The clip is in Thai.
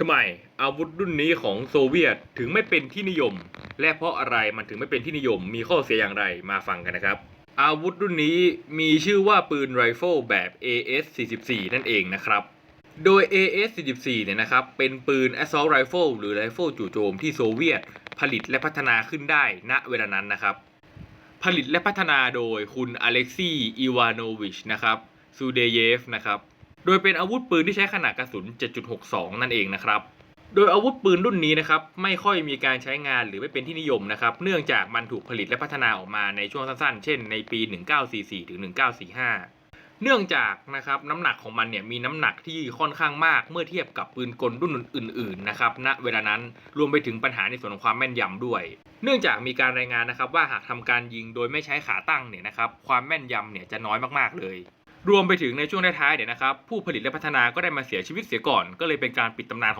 ทำไมอาวุธรุ่นนี้ของโซเวียตถึงไม่เป็นที่นิยม และเพราะอะไรมันถึงไม่เป็นที่นิยม มีข้อเสียอย่างไรมาฟังกันนะครับ อาวุธรุ่นนี้มีชื่อว่าปืนไรเฟิลแบบ AS-44 นั่นเองนะครับ โดย AS-44 เนี่ยนะครับเป็นปืน Assault Rifle หรือไรเฟิลจู่โจมที่โซเวียต ผลิตและพัฒนาขึ้นได้ณเวลานั้นนะครับ ผลิตและพัฒนาโดยคุณอเล็กซี่อีวานโนวิชนะครับซูเดเยฟนะครับ โดยเป็นอาวุธปืนที่ใช้ขนาดกระสุน 7.62 นั่นเองนะครับ โดยอาวุธปืนรุ่นนี้นะครับไม่ค่อยมีการใช้งานหรือไม่เป็นที่นิยมนะครับ เนื่องจากมันถูกผลิตและพัฒนาออกมาในช่วงสั้นๆ เช่นในปี 1944 ถึง 1945 เนื่องจากนะครับน้ำหนักของมันเนี่ยมีน้ำหนักที่ค่อนข้างมากเมื่อเทียบกับปืนกลรุ่นอื่นๆนะครับณเวลานั้นรวมไปถึงปัญหาในส่วนของความแม่นยำด้วย เนื่องจากมีการรายงานนะครับว่าหากทำการยิงโดยไม่ใช้ขาตั้งเนี่ยนะครับความแม่นยำเนี่ยจะน้อยมากๆเลย รวมไปถึงในช่วงท้ายๆเนี่ยนะครับผู้ผลิตและพัฒนาก็ได้มาเสียชีวิตเสียก่อน ก็เลยเป็นการปิดตำนานของ